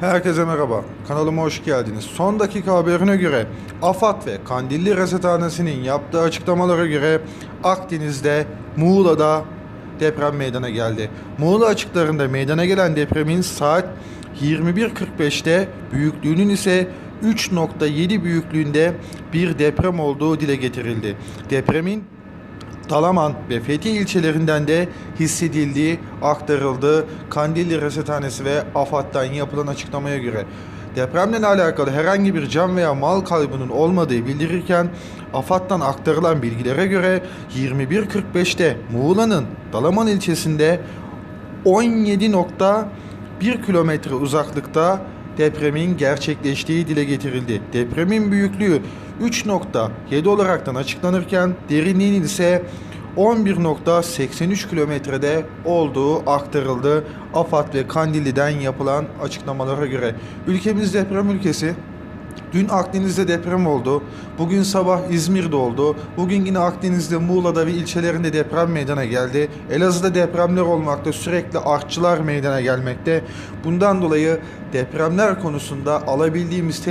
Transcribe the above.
Herkese merhaba. Kanalıma hoş geldiniz. Son dakika haberine göre AFAD ve Kandilli Resethanesi'nin yaptığı açıklamalara göre Akdeniz'de, Muğla'da deprem meydana geldi. Muğla açıklarında meydana gelen depremin saat 21.45'te büyüklüğünün ise 3.7 büyüklüğünde bir deprem olduğu dile getirildi. Depremin Dalaman ve Fethiye ilçelerinden de hissedildiği aktarıldı. Kandilli Resethanesi ve AFAD'dan yapılan açıklamaya göre. Depremle alakalı herhangi bir can veya mal kaybının olmadığı bildirirken AFAD'dan aktarılan bilgilere göre 21.45'te Muğla'nın Dalaman ilçesinde 17.1 kilometre uzaklıkta depremin gerçekleştiği dile getirildi. Depremin büyüklüğü 3.7 olaraktan açıklanırken derinliğinin ise 11.83 kilometrede olduğu aktarıldı. AFAD ve Kandilli'den yapılan açıklamalara göre. Ülkemiz deprem ülkesi. Dün Akdeniz'de deprem oldu. Bugün sabah İzmir'de oldu. Bugün yine Akdeniz'de, Muğla'da ve ilçelerinde deprem meydana geldi. Elazığ'da depremler olmakta, sürekli artçılar meydana gelmekte. Bundan dolayı depremler konusunda alabildiğimiz tedbir